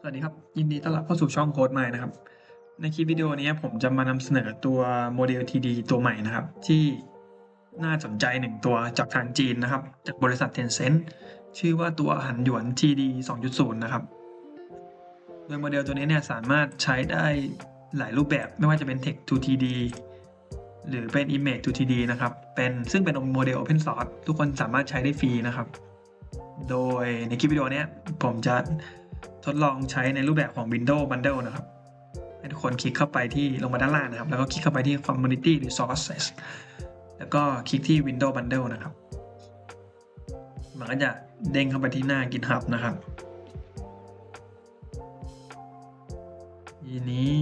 สวัสดีครับ ยินดีต้อนรับเข้าสู่ช่องโค้ดใหม่นะครับ ในคลิปวิดีโอนี้ผมจะมานำเสนอตัวโมเดล TD ตัวใหม่นะครับ ที่น่าสนใจหนึ่งตัวจากทางจีนนะครับ จากบริษัท Tencent ชื่อว่าตัวหันหยวน TD 2.0 นะครับ โดยโมเดลตัวนี้เนี่ยสามารถใช้ได้หลายรูปแบบไม่ว่าจะเป็น Text to TD หรือเป็น Image to TD นะครับ เป็นซึ่งเป็นโมเดล Open Source ทุกคนสามารถใช้ได้ฟรีนะครับ โดยในคลิปวิดีโอนี้ผมจะทดลองใช้ในรูปแบบของ Windows Bundle นะครับให้ทุกคนคลิกเข้าไปที่ลงมาด้านล่างนะครับ แล้วก็คลิกเข้าไปที่ Community Resources แล้วก็คลิกที่ Windows Bundle นะครับ มันก็จะเด้งเข้าไปที่หน้า GitHub นะครับ ทีนี้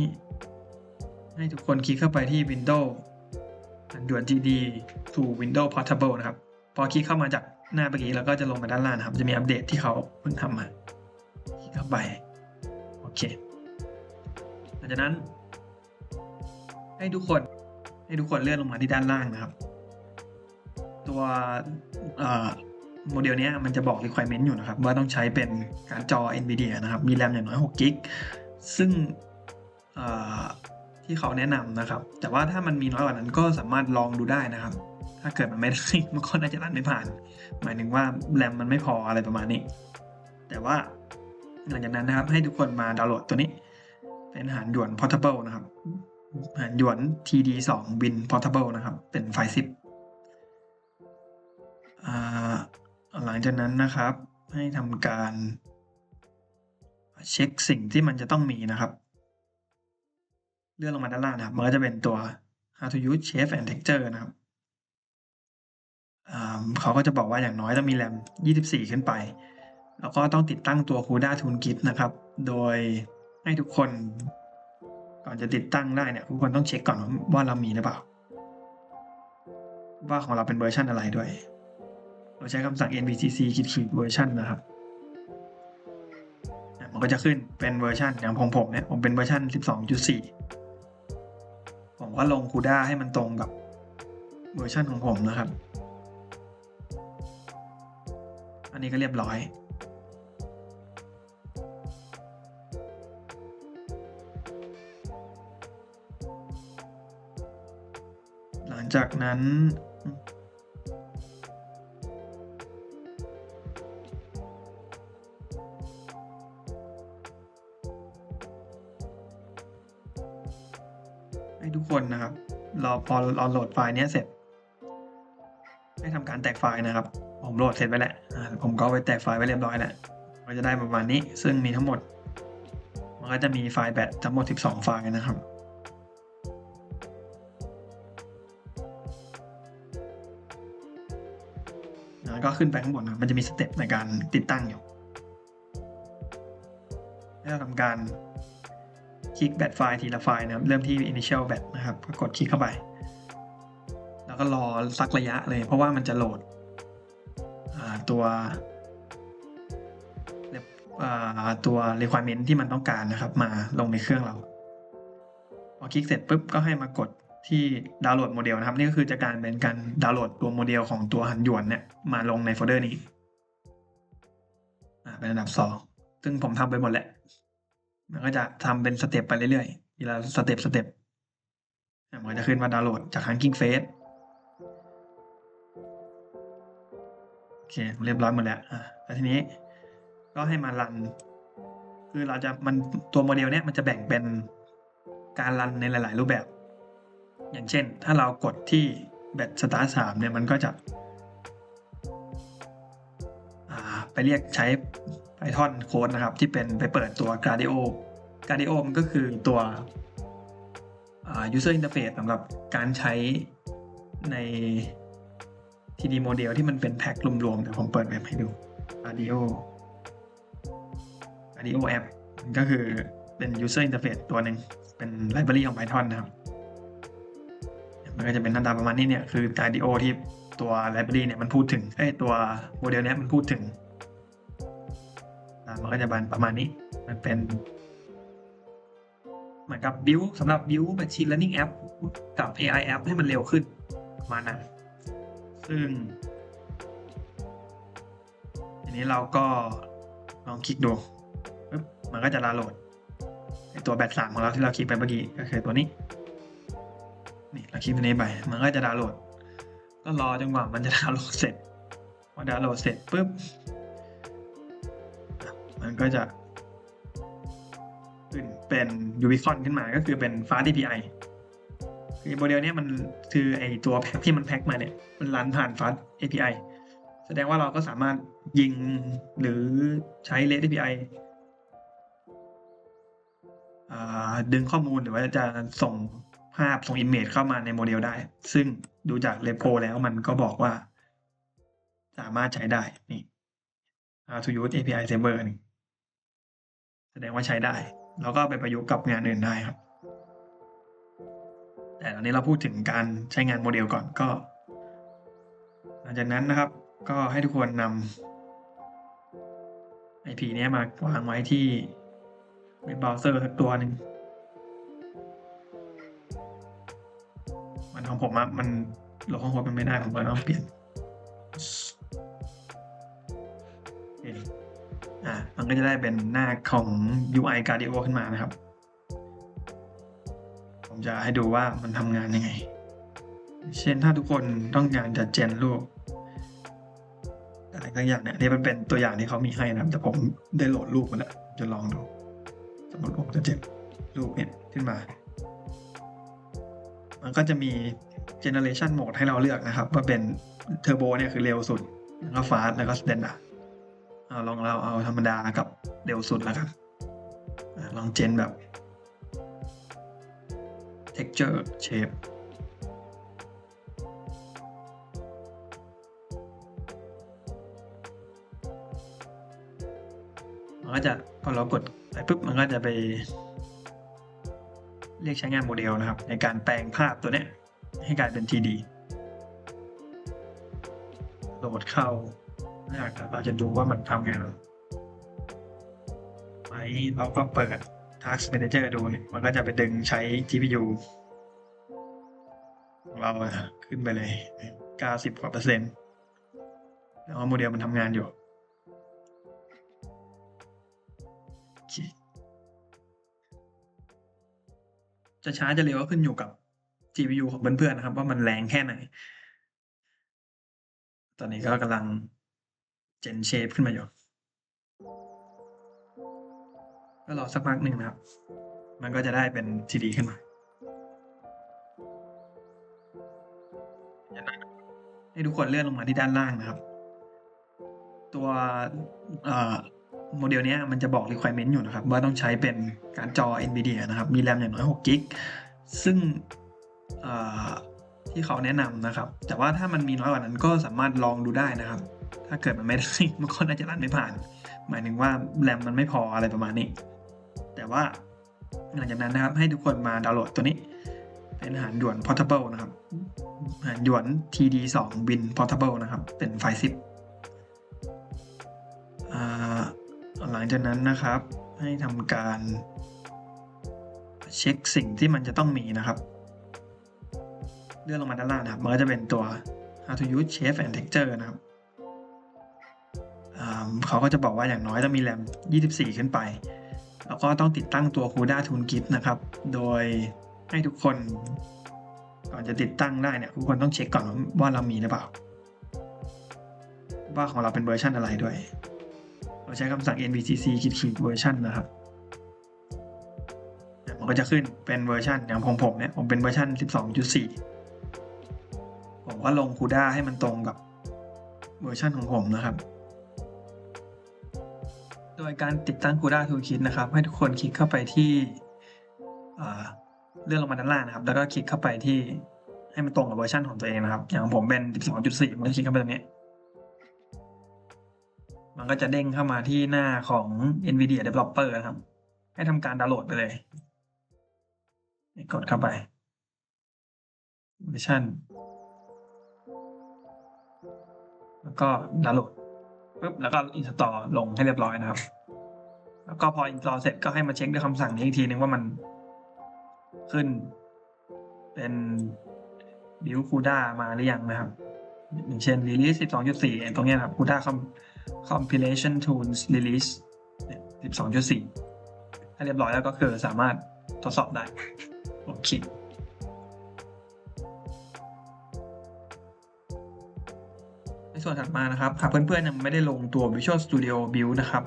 ให้ทุกคนคลิกเข้าไปที่ Windows ด่วน GD to Windows Portable นะครับ พอคลิกเข้ามาจาก หน้าเมื่อกี้แล้วก็จะลงมาด้านล่างนะครับ จะมีอัปเดตที่เขาเพิ่งทำมาคลิกเข้าไป โอเคหลังจากนั้น ให้ทุกคนให้ทุกคนเลื่อนลงมาที่ด้านล่างนะครับ ตัวโมเดลนี้มันจะบอก requirement อยู่นะครับ ว่าต้องใช้เป็นการจอ NVIDIA นะครับ มีแรมอย่างน้อย6กิกซึ่งที่เขาแนะนำนะครับ แต่ว่าถ้ามันมีน้อยกว่านั้นก็สามารถลองดูได้นะครับาเกิดมันไม่ได้มันก็น่าจะรันไม่ผ่าน หมายถึงว่าแรมมันไม่พออะไรประมาณนี้ แต่ว่าหลังจากนั้นนะครับ ให้ทุกคนมาดาวน์โหลดตัวนี้ เป็นหารด่วน portable นะครับ หารด่วน TD 2 Win portable นะครับ เป็นไฟล์ zip หลังจากนั้นนะครับ ให้ทำการเช็คสิ่งที่มันจะต้องมีนะครับ เลื่อนลงมาด้านล่างนะครับ มันก็จะเป็นตัว how to use shape and texture นะครับ เขาก็จะบอกว่าอย่างน้อยต้องมีแรม 24 ขึ้นไป แล้วก็ต้องติดตั้งตัว CUDA Toolkit นะครับ โดยให้ทุกคน ก่อนจะติดตั้งได้เนี่ยทุกคนต้องเช็คก่อนว่าเรามีหรือเปล่า ว่าของเราเป็นเวอร์ชันอะไรด้วยเราใช้คำสั่ง nvcc ขีดขีดเวอร์ชันนะครับ มันก็จะขึ้นเป็นเวอร์ชันอย่างของผมเนี่ยผมเป็นเวอร์ชัน 12.4 ผมก็ลง CUDA ให้มันตรงกับเวอร์ชันของผมนะครับ อันนี้ก็เรียบร้อย หลังจากนั้นให้ทุกคนนะครับ เรอพอเราโหลดไฟล์นี้เสร็จ ให้ทำการแตกไฟล์นะครับ ผมโหลดเสร็จไปแล้วผมก็ไปแตกไฟล์ไว้เรียบร้อยแล้วก็จะได้ประมาณนี้ ซึ่งมีทั้งหมด มันก็จะมีไฟล์แบตทั้งหมด 12 ไฟล์นะครับแล้วก็ขึ้นไปข้างบนนะมันจะมีสเต็ปในการติดตั้งอยู่ให้เราทำการคลิกแบตไฟล์ทีละไฟล์นะครับ เริ่มที่ initial แบตนะครับ ก็กดคลิกเข้าไป แล้วก็รอสักระยะเลย เพราะว่ามันจะโหลด ตัวตัว requirement ที่มันต้องการนะครับ มาลงในเครื่องเราพอคลิกเสร็จปุ๊บก็ให้มากดที่ดาวน์โหลดโมเดลนะครับ นี่ก็คือจะการเป็นการดาวน์โหลดตัวโมเดลของตัวหันหยวนเนี่ยมาลงในโฟลเดอร์นี้อ่าเป็นอันดับสองซึ่งผมทำไปหมดแล้ว มันก็จะทำเป็นสเต็ปไปเรื่อยๆทีละสเต็ปสเต็ปอะมันจะขึ้นมาดาวน์โหลดจาก Hugging Face อเคเรียบร้อยหมดแล้วอ่าแล้วทีนี้ก็ให้มารัน คือเราจะมันตัวโมเดลเนี้ยมันจะแบ่งเป็นการรันในหลาย ๆ รูปแบบ อย่างเช่น ถ้าเรากดที่แบตสตาร์สามเนี่ยมันก็จะไปเรียกใช้ Python โค้ดนะครับ ที่เป็นไปเปิดตัว Gradio Gradio มันก็คือตัวอ่า user interface สำหรับการใช้ใน TD โมเดลที่มันเป็นแพ็ครวมๆเดี๋ยวผมเปิดเว็บให้ดู Gradio Gradio App มันก็คือเป็น user interface ตัวหนึ่งเป็น library ของ Python นะครับ มันก็จะเป็นหน้าตาประมาณนี้เนี่ย คือ Gradio ที่ตัว library เนี่ยมันพูดถึงไอ้ตัวโมเดลเนี้ยมันพูดถึงมันก็จะบันประมาณนี้ มันเป็นเหมือนกับ build สำหรับ build machine learning app กับ AI app ให้มันเร็วขึ้นประมาณนั้น ซึ่ง ทีนี้นี้เราก็ลองคลิกดูปึ๊บมันก็จะดาวน์โหลดไอตัวแบตสามของเราที่เราคลิกไปเมื่อกี้ก็คือตัวนี้ นี่เราคลิกตัวนี้ไป มันก็จะดาวน์โหลด ก็รอจนกว่ามันจะดาวน์โหลดเสร็จพอดาวน์โหลดเสร็จปุ๊บ มันก็จะขึ้นเป็น Ubicon ขึ้นมาก็คือเป็น Fast API คือโมเดลเนี้ยมันคือไอตัวแพ็กที่มันแพ็กมาเนี่ย มันรันผ่าน Fast API แสดงว่าเราก็สามารถยิงหรือใช้ REST API ดึงข้อมูลหรือว่าจะส่งภาพส่ง image เข้ามาในโมเดลได้ ซึ่งดูจากเรโ o แล้วมันก็บอกว่า สามารถใช้ได้ นี่ how to use API server นี่แสดงว่าใช้ได้ แล้วก็ไปประยุกต์กับงานอื่นได้ครับ แต่ตอนนี้เราพูดถึงการใช้งานโมเดลก่อนก็ หลังจากนั้นนะครับก็ให้ทุกคนนำ IP เนี้มาวางไว้ที่เว็บเบราว์เซอร์สักตัวหนึ่งมันของผมอะมันโลของผมมันไม่ได้ผมก็ต้องเปลี่ยนโอเคอ่ามันก็จะได้เป็นหน้าของ UI Cardio ขึ้นมานะครับ ผมจะให้ดูว่ามันทำงานยังไง เช่นถ้าทุกคนต้องการจะเจนรูปอะไรก็อย่างเนี่ยนี่มันเป็นตัวอย่างที่เขามีให้นะครับแต่ผมได้โหลดรูปมาแล้วจะลองดู สมมติผมจะเจนรูปเนี่ยขึ้นมา มันก็จะมี generation mode ให้เราเลือกนะครับ ว่าเป็นเทอร์โบเนี่ยคือเร็วสุด แล้วก็ฟาสแล้วก็สแตนดาร์ดเอาลองเราเอาธรรมดากับเร็วสุดแล้วกันลองเจนแบบ texture shape มันก็จะพอเรากดไปปุ๊บมันก็จะไป เรียกใช้งานโมเดลนะครับ ในการแปลงภาพตัวนี้ให้กลายเป็น 3D โหลดเข้าอยากเราจะดูว่ามันทำไงไหมเราก็เปิด Task Manager ดูเนี่ยมันก็จะไปดึงใช้ GPU ของเราขึ้นไปเลย 90 กว่าเปอร์เซ็นต์แล้วโมเดลมันทำงานอยู่จะช้าจะเร็วก็ขึ้นอยู่กับ GPU ของเพื่อนๆนะครับ ว่ามันแรงแค่ไหน ตอนนี้ก็กำลังเจนเชฟขึ้นมาอยู่ ก็รอสักพักหนึ่งนะครับ มันก็จะได้เป็น 3D ขึ้นมาให้ทุกคนเลื่อนลงมาที่ด้านล่างนะครับ ตัวโมเดลนี้มันจะบอก requirement อยู่นะครับ ว่าต้องใช้เป็นการจอ NVIDIA นะครับ มีแรมอย่างน้อย6กิกซึ่งที่เขาแนะนำนะครับ แต่ว่าถ้ามันมีน้อยกว่านั้นก็สามารถลองดูได้นะครับ ถ้าเกิดมันไม่ได้มันก็น่าจะรันไม่ผ่าน หมายถึงว่าแรมมันไม่พออะไรประมาณนี้ ว่า หลังจากนั้นนะครับให้ทุกคนมาดาวน์โหลดตัวนี้ เป็นอาหารด่วน portable นะครับอาหารด่วน TD2 Win portable นะครับ เป็นไฟล์ zip หลังจากนั้นนะครับ ให้ทำการเช็คสิ่งที่มันจะต้องมีนะครับ เลื่อนลงมาด้านล่างนะครับ มันก็จะเป็นตัว how to use shape and texture นะครับเขาก็จะบอกว่าอย่างน้อยต้องมีแรม 24 ขึ้นไป แล้วก็ต้องติดตั้งตัว CUDA Toolkit นะครับ โดยให้ทุกคน ก่อนจะติดตั้งได้เนี่ยทุกคนต้องเช็คก่อนว่าเรามีหรือเปล่า ว่าของเราเป็นเวอร์ชันอะไรด้วย เราใช้คำสั่ง nvcc ขีดขีดเวอร์ชันนะครับมันก็จะขึ้นเป็นเวอร์ชันอย่างของผมเนี่ยผมเป็นเวอร์ชัน 12.4 ผมก็ลง CUDA ให้มันตรงกับเวอร์ชันของผมนะครับ ยการติดตั้ง CUDA Toolkit นะครับ ให้ทุกคนคลิกเข้าไปที่เลื่อนลงมาด้านล่างนะครับ แล้วก็คลิกเข้าไปที่ให้มันตรงกับเวอร์ชันของตัวเองนะครับ อย่างของผมเป็น 12.4ผมก็คลิกเข้าไปตรงนี้ มันก็จะเด้งเข้ามาที่หน้าของ NVIDIA Developer นะครับ ให้ทำการดาวน์โหลดไปเลย กดเข้าไปเวอร์ชันแล้วก็ดาวน์โหลดปุ๊บแล้วก็อินสตอลลงให้เรียบร้อยนะครับ แล้วก็พออินสตอลเสร็จก็ให้มาเช็คด้วยคำสั่งนี้อีกทีนึงว่ามันขึ้น เป็น build CUDA มาหรือยังนะครับอย่างเช่น release 12.4 ตรงนี้ครับ CUDA Com- compilation tools release 12.4 ถ้าเรียบร้อยแล้วก็คือสามารถทดสอบได้ โอเค ในส่วนถัดมานะครับหากเพื่อนๆยังไม่ได้ลงตัว Visual Studio Build นะครับ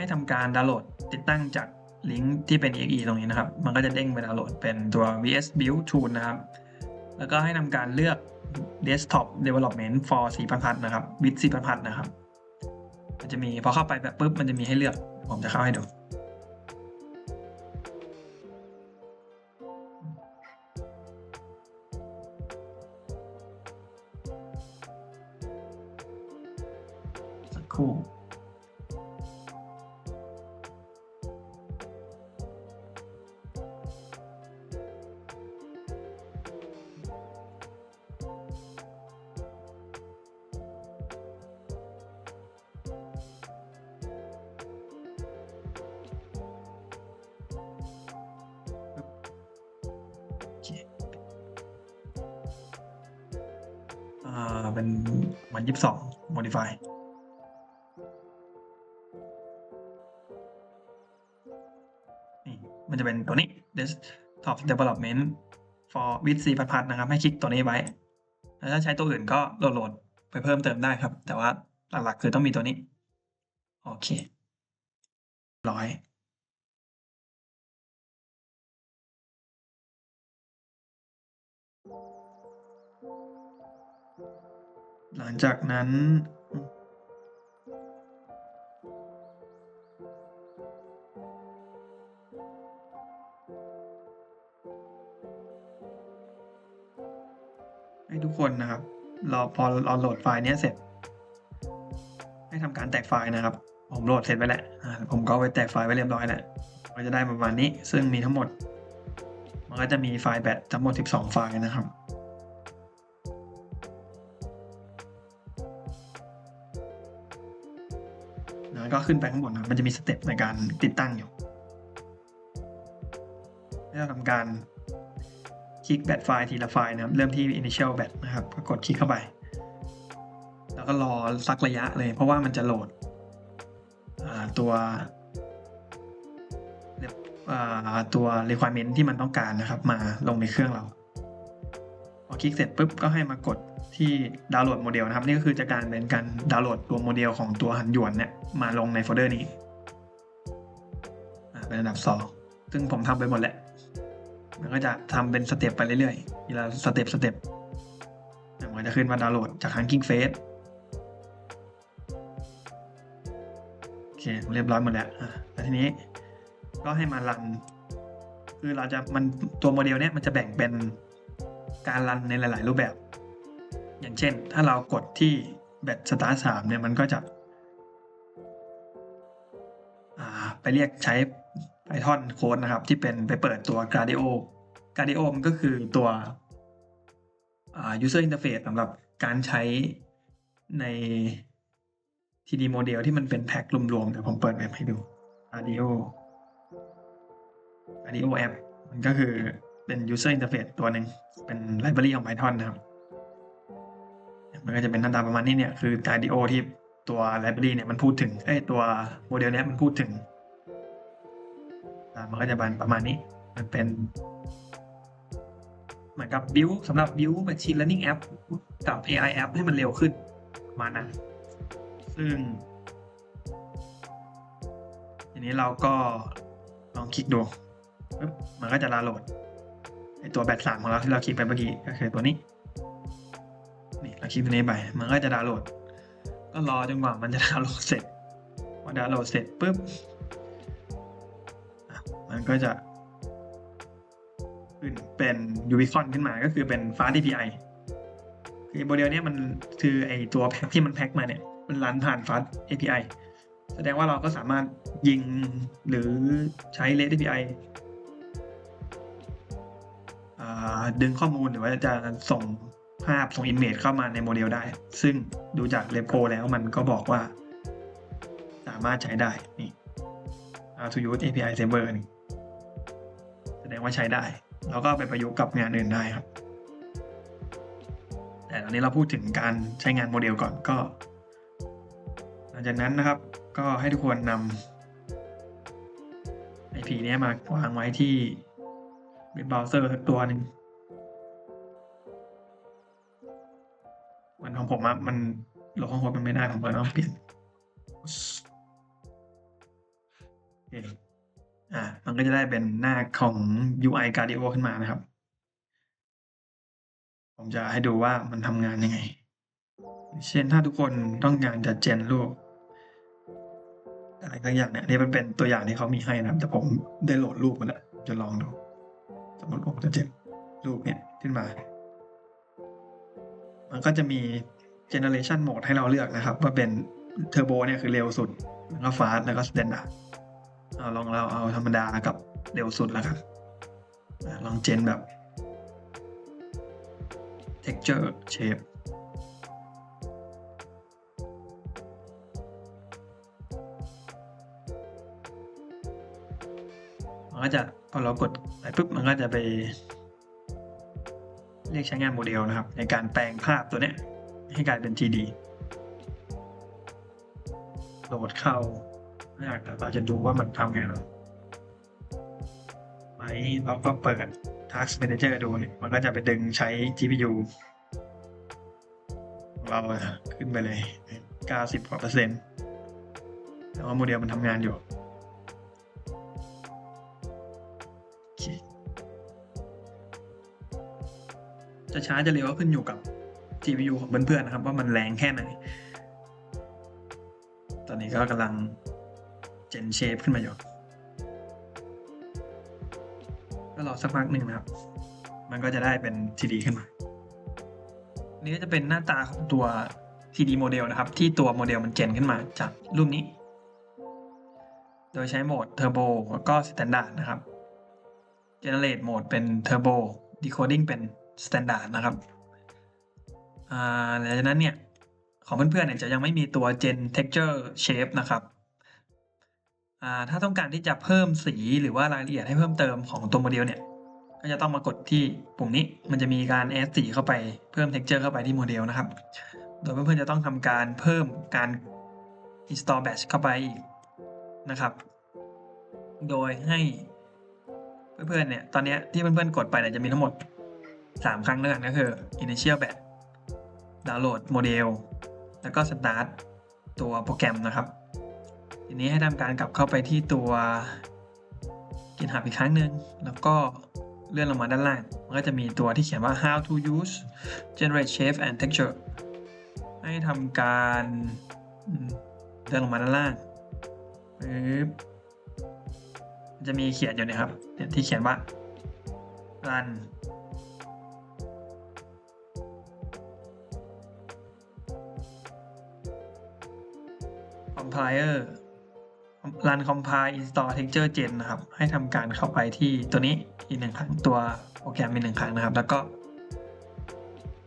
ให้ทำการดาวน์โหลดติดตั้งจากลิงก์ที่เป็น exe ตรงนี้นะครับ มันก็จะเด้งไปดาวน์โหลดเป็นตัว vs build tool นะครับ แล้วก็ให้ทำการเลือก desktop development for 4,000พันนะครับ with 4,000พันนะครับ มันจะมีพอเข้าไปแบบปุ๊บมันจะมีให้เลือก ผมจะเข้าให้ดู อ่าเป็นมันยี่สิบสอง modify นี่มันจะเป็นตัวนี้ desktop development for with 4พันนะครับ ให้คลิกตัวนี้ไว้ แล้วถ้าใช้ตัวอื่นก็โหลดไปเพิ่มเติมได้ครับ แต่ว่าหลักๆคือต้องมีตัวนี้ โอเคร้อย หลังจากนั้น ให้ทุกคนนะครับเรอพอเราโหลดไฟล์เนี้ยเสร็จ ให้ทำการแตกไฟล์นะครับ ผมโหลดเสร็จไปแล้วผมก็ไปแตกไฟล์ไว้เรียบร้อยแล้วก็จะได้ประมาณนี้ซึ่งมีทั้งหมด มันก็จะมีไฟล์แบตทั้งหมด 12 ไฟล์นะครับ ขึ้นไปข้างบนนะครับมันจะมีสเต็ปในการติดตั้งอยู่ให้เราทำการคลิกแบตไฟล์ทีละไฟล์นะครับเริ่มที่ initial แบตนะครับก็กดคลิกเข้าไป แล้วก็รอสักระยะเลย เพราะว่ามันจะโหลดตัวตัว requirement ที่มันต้องการนะครับ มาลงในเครื่องเรา พอคลิกเสร็จปุ๊บก็ให้มากดที่ดาวน์โหลดโมเดลนะครับ นี่ก็คือจะการเป็นการดาวน์โหลดตัวโมเดลของตัวหันหยวนเนี่ยมาลงในโฟลเดอร์นี้อ่าเป็นอันดับสองซึ่งผมทำไปหมดแล้วมันก็จะทำเป็นสเต็ปไปเรื่อยๆทีละสเต็ปสเต็ปมันจะขึ้นมาดาวน์โหลดจากฮังกิ้งเฟสโอเคเรียบร้อยหมดแล้วอะแล้วทีนี้ก็ให้มารันคือเราจะมันตัวโมเดลเนี้ยมันจะแบ่งเป็น การรันในหลาย ๆ รูปแบบ อย่างเช่น ถ้าเรากดที่แบตสตาร์สามเนี่ยมันก็จะไปเรียกใช้ Python โค้ดนะครับ ที่เป็นไปเปิดตัว Gradio Gradio มันก็คือตัว user interface สำหรับการใช้ใน TD โมเดลที่มันเป็นแพ็ครวมๆเดี๋ยวผมเปิดแบบให้ดู Gradio Gradio app มันก็คือ เป็น user interface ตัวหนึ่งเป็น library ของ Python นะครับ มันก็จะเป็นหน้าตาประมาณนี้เนี่ย คือ Gradio ที่ตัว library เนี่ยมันพูดถึงเอ้ยตัวโมเดลเนี้ยมันพูดถึง มันก็จะบานประมาณนี้ มันเป็น เหมือนกับ build สำหรับ build machine learning app กับ AI app ให้มันเร็วขึ้นประมาณนั้นซึ่งทีนี้เราก็ลองคลิกดูมันก็จะดาวน์โหลด ไอตัวแบตสามของเราที่เราคลิกไปเมื่อกี้ก็คือตัวนี้นี่เราคลิกตัวนี้ไป มันก็จะดาวน์โหลด ก็รอจนกว่ามันจะดาวน์โหลดเสร็จพอดาวน์โหลดเสร็จปุ๊บมันก็จะขึ้นเป็น Ubicon ขึ้นมาก็คือเป็น Fast API คือโมเดลนี้มันคือไอตัวแพ็คที่มันแพ็คมาเนี่ย มันรันผ่าน Fast API แสดงว่าเราก็สามารถยิงหรือใช้ REST API อ่า ดึงข้อมูลหรือว่าจะส่งภาพส่ง image เข้ามาในโมเดลได้ ซึ่งดูจากเ e โ o แล้วมันก็บอกว่า สามารถใช้ได้นี่ how to use API server นี่แสดงว่าใช้ได้ แล้วก็ไปประยุกต์กับงานอื่นได้ครับ แต่ตอนนี้เราพูดถึงการใช้งานโมเดลก่อนก็ หลังจากนั้นนะครับ ก็ให้ทุกคนนำ IP เนี้ยมาวางไว้ที่เว็บเบราว์เซอร์สักตัวหนึ่ง ของผมอะมันโลของผมมันไม่ได้ผมก็ต้องเปลี่ยนอ่ามันก็จะได้เป็นหน้าของ UI Cardio ขึ้นมานะครับ ผมจะให้ดูว่ามันทำงานยังไง เช่นถ้าทุกคนต้องการจะเจนรูปอะไรบางอย่างเนี่ยนี่มันเป็นตัวอย่างที่เขามีให้นะครับ แต่ผมได้โหลดรูปมาแล้วจะลองดู สมมติผมจะเจนรูปเนี่ยขึ้นมา มันก็จะมี generation mode ให้เราเลือกนะครับ ว่าเป็นเทอร์โบเนี่ยคือเร็วสุด แล้วก็ฟาสแล้วก็สแตนดาร์ดเอาลองเราเอาธรรมดากับเร็วสุดแล้วกันลองเจนแบบ texture shape มันก็จะพอเรากดไปปุ๊บมันก็จะไป เรียกใช้งานโมเดลนะครับ ในการแปลงภาพตัวนี้ให้กลายเป็น 3D โหลดเข้าอยากเราจะดูว่ามันทำไงไหมเราก็เปิด Task Manager ดู มันก็จะไปดึงใช้ GPU เราขึ้นไปเลย 90กว่าเปอร์เซ็นต์แต่ว่าโมเดลมันทำงานอยู่ จะช้าจะเร็วก็ขึ้นอยู่กับ GPU ของเพื่อนๆนะครับ ว่ามันแรงแค่ไหน ตอนนี้ก็กำลังเจนเชฟขึ้นมาอยู่ก็รอสักพักหนึ่งนะครับ มันก็จะได้เป็น 3D ขึ้นมานนี้ก็จะเป็นหน้าตาของตัว 3D โมเดลนะครับ ที่ตัวโมเดลมันเจนขึ้นมาจากรูปนี้ โดยใช้โหมด Turbo แล้วก็ Standard นะครับ Generate โหมดเป็น Turbo Decoding เป็น Standard นะครับหลังจากนั้นเนี่ย ของเพื่อนๆเนี่ยจะยังไม่มีตัว Gen Texture Shape นะครับถ้าต้องการที่จะเพิ่มสีหรือว่ารายละเอียดให้เพิ่มเติมของตัวโมเดลเนี่ย ก็จะต้องมากดที่ปุ่มนี้ มันจะมีการ add สีเข้าไปเพิ่ม texture เข้าไปที่โมเดลนะครับ โดยเพื่อนๆจะต้องทำการเพิ่มการ install batch เข้าไปอีกนะครับ โดยให้เพื่อนๆเนี่ย ตอนนี้ที่เพื่อนๆกดไปเนี่ยจะมีทั้งหมด 3 ครั้งด้วกันก็คือ initial batch ดาวน์โหลดโมเดล แล้วก็ start ตัวโปรแกรมนะครับ ทีนี้ให้ทำการกลับเข้าไปที่ตัว GitHub อีกครั้งหนึ่งแล้วก็เลื่อนลงมาด้านล่าง มันก็จะมีตัวที่เขียนว่า how to use generate shape and texture ให้ทำการเลื่อนลงมาด้านล่างปึ๊บจะมีเขียนอยู่นะครับที่เขียนว่า run compiler run compile install texture gen นะครับ ให้ทำการเข้าไปที่ตัวนี้อีกหนึ่งครั้งตัวโปรแกรมอีกหนึ่งครั้งนะครับ แล้วก็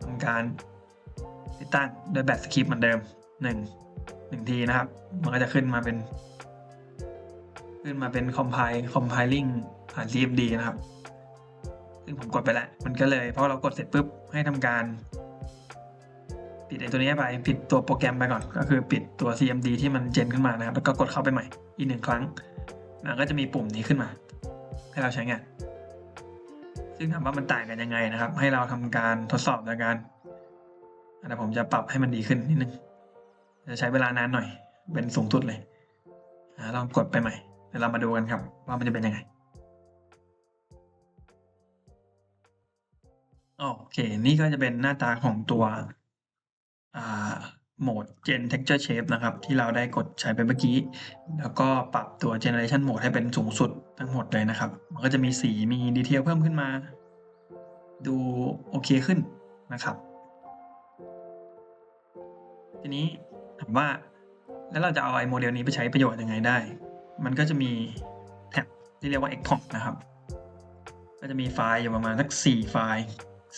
ทำการติดตั้งโดยแบบสคริปต์เหมือนเดิมหนึ่งหนึ่งทีนะครับ มันก็จะขึ้นมาเป็น ขึ้นมาเป็น compile compiling ผ่าน cmd นะครับ ซึ่งผมกดไปแล้ว มันก็เลยเพราะเรากดเสร็จปุ๊บให้ทำการ ปิดไอตัวนี้ไปปิดตัวโปรแกรมไปก่อน ก็คือปิดตัว cmd ที่มันเจนขึ้นมานะครับ แล้วก็กดเข้าไปใหม่อีกหนึ่งครั้งมันก็จะมีปุ่มนี้ขึ้นมา ให้เราใช้งาน ซึ่งถามว่ามันต่างกันยังไงนะครับ ให้เราทำการทดสอบในการเดี๋ยวผมจะปรับให้มันดีขึ้นนิดนึง จะใช้เวลานานหน่อย เป็นสูงสุดเลยลองกดไปใหม่เดี๋ยวเรามาดูกันครับ ว่ามันจะเป็นยังไงโอเค นี่ก็จะเป็นหน้าตาของตัว โหมด Gen Texture Shape นะครับ ที่เราได้กดใช้ไปเมื่อกี้ แล้วก็ปรับตัว Generation Mode ให้เป็นสูงสุดทั้งหมดเลยนะครับ มันก็จะมีสีมีดีเทลเพิ่มขึ้นมา ดูโอเคขึ้นนะครับ ทีนี้ถามว่าแล้วเราจะเอาไอ้โมเดลนี้ไปใช้ประโยชน์ยังไงได้ มันก็จะมีแท็บที่เรียกว่า export นะครับ ก็จะมีไฟล์อยู่ประมาณสักสี่ไฟล์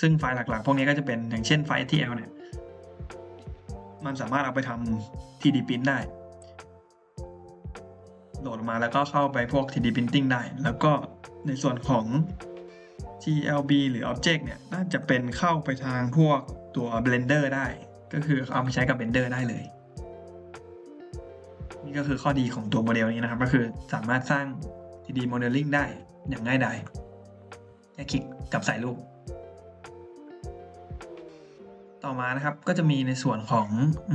ซึ่งไฟล์หลักๆ พวกนี้ก็จะเป็นอย่างเช่นไฟล์ STL เนี่ย มันสามารถเอาไปทำ 3D Print ได้ โหลดมาแล้วก็เข้าไปพวก 3D Printing ได้ แล้วก็ในส่วนของ TLB หรือ Object เนี่ย น่าจะเป็นเข้าไปทางพวกตัว Blender ได้ ก็คือเอาไปใช้กับ Blender ได้เลย นี่ก็คือข้อดีของตัวโมเดลนี้นะครับ ก็คือสามารถสร้าง 3D Modeling ได้อย่างง่ายดายแค่คลิกกับใส่รูป ต่อมานะครับก็จะมีในส่วนของอ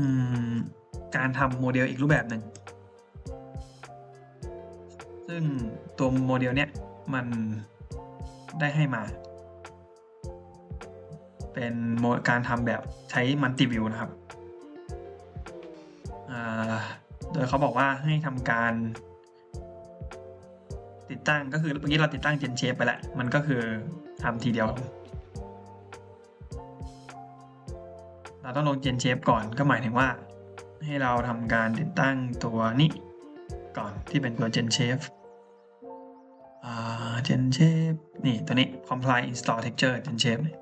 การทำโมเดลอีกรูปแบบหนึ่ง ซึ่งตัวโมเดลเนี้ยมันได้ให้มา เป็นโมการทำแบบใช้มัลติวิวนะครับ โดยเขาบอกว่าให้ทำการ ติดตั้งก็คือเมื่อกี้เราติดตั้ง Gen Shape ไปแล้ว มันก็คือทำทีเดียว เราต้องลง Gen Shape ก่อนก็หมายถึงว่า ให้เราทำการติดตั้งตัวนี้ ก่อนที่เป็นตัว Gen Shape อ่า Gen Shape นี่ตัวนี้ Comply Install Texture Gen Shape นี่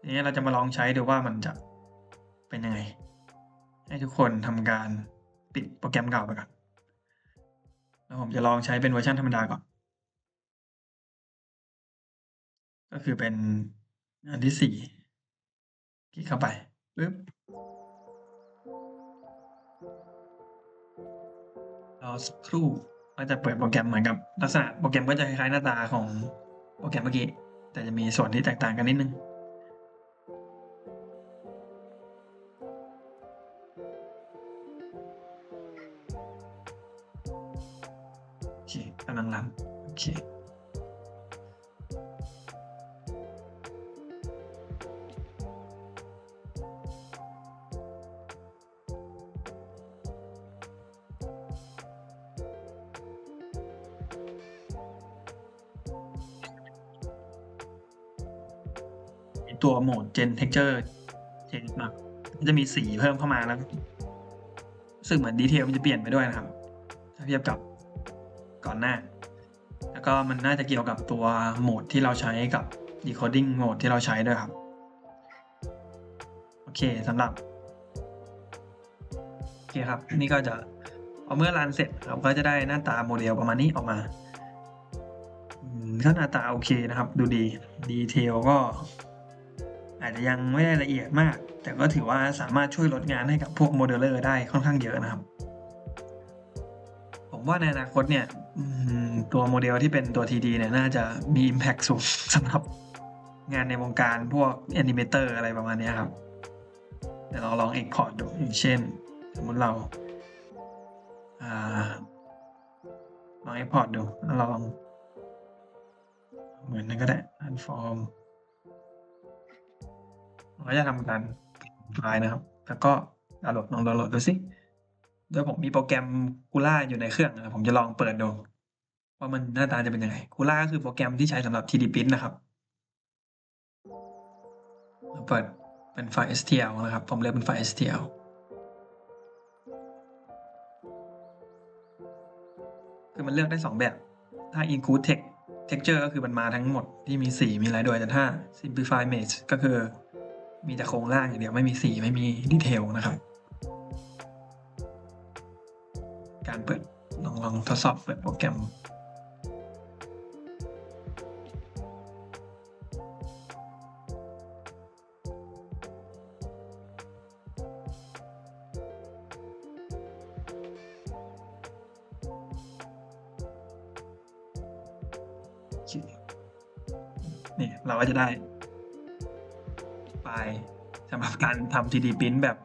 ทีนี้เราจะมาลองใช้ดูว่ามันจะเป็นยังไง ให้ทุกคนทำการปิดโปรแกรมเก่าไปก่อนแล้วผมจะลองใช้เป็นเวอร์ชันธรรมดาก่อนก็คือเป็นอันที่สี่ คลิกเข้าไปปึ๊บรอสักครู่ก็จะเปิดโปรแกรมเหมือนกับลักษณะโปรแกรมก็จะคล้ายๆหน้าตาของโปรแกรมเมื่อกี้ แต่จะมีส่วนที่แตกต่างกันนิดนึงโอเคกำลังรันโอเค ตัวโหมด Gen Texture Change มามันจะมีสีเพิ่มเข้ามาแล้วรู้สึกเหมือนดีเทลมันจะเปลี่ยนไปด้วยนะครับถ้าเทียบกับก่อนหน้า แล้วก็มันน่าจะเกี่ยวกับตัวโหมดที่เราใช้กับ decoding โหมดที่เราใช้ด้วยครับ โอเคสำหรับ โอเคครับ นี่ก็จะพอเมื่อรันเสร็จเราก็จะได้หน้าตาโมเดลประมาณนี้ออกมาก็หน้าตาโอเคนะครับ ดูดี ดีเทลก็ อาจจะยังไม่ได้ละเอียดมาก แต่ก็ถือว่าสามารถช่วยลดงานให้กับพวกโมเดลเลอร์ได้ค่อนข้างเยอะนะครับ ผมว่าในอนาคตเนี่ยตัวโมเดลที่เป็นตัว TD เนี่ยน่าจะมี Impact สูงสำหรับงานในวงการพวก Animator อร์อะไรประมาณนี้ครับเดี๋ยวเราลอง Export ดูอย่างเช่น สมมติเราลอ่าลอง Export ดูแล้วลองเหมือนนั้นก็ได้ Transform เราจะทำการไฟล์นะครับ แล้วก็ดาวน์โหลดลองดาวน์โหลดดูสิโดยผมมีโปรแกรม Cura อยู่ในเครื่องนะผมจะลองเปิดดูว่ามันหน้าตาจะเป็นยังไง Cura ก็คือโปรแกรมที่ใช้สำหรับ 3D Print นะครับเราเปิดเป็นไฟล์ STL นะครับ ผมเลือกเป็นไฟล์ STL คือมันเลือกได้สองแบบ ถ้า include text texture ก็คือมันมาทั้งหมดที่มีสีมีอะไรด้วยแต่ถ้า simplify image ก็คือ มีแต่โครงร่างอย่างเดียวไม่มีสีไม่มีดีเทลนะครับ การเปิดลองลองทดสอบเปิดโปรแกรมเนี่เราก็จะได้ ล์สำหรับการทำ 3D Print แบบ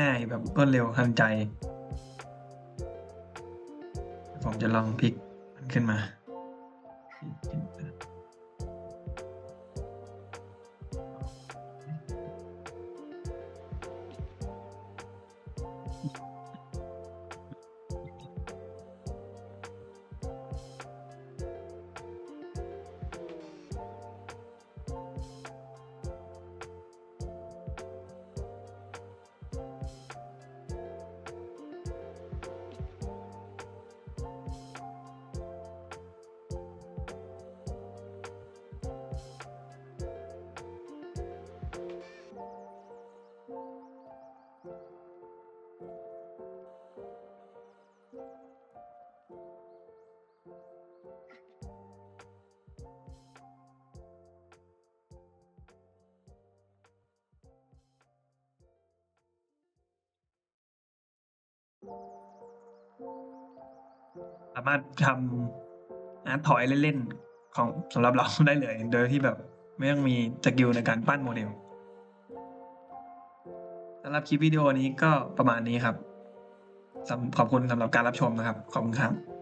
ง่ายๆ แบบรวดเร็วทันใจ ผมจะลองพลิกมันขึ้นมา สามารถทำอาร์ตทอยเล่นๆของสำหรับเราได้เลย โดยที่แบบไม่ต้องมีสกิลในการปั้นโมเดลสำหรับคลิปวิดีโอนี้ก็ประมาณนี้ครับ ขอบคุณสำหรับการรับชมนะครับ ขอบคุณครับ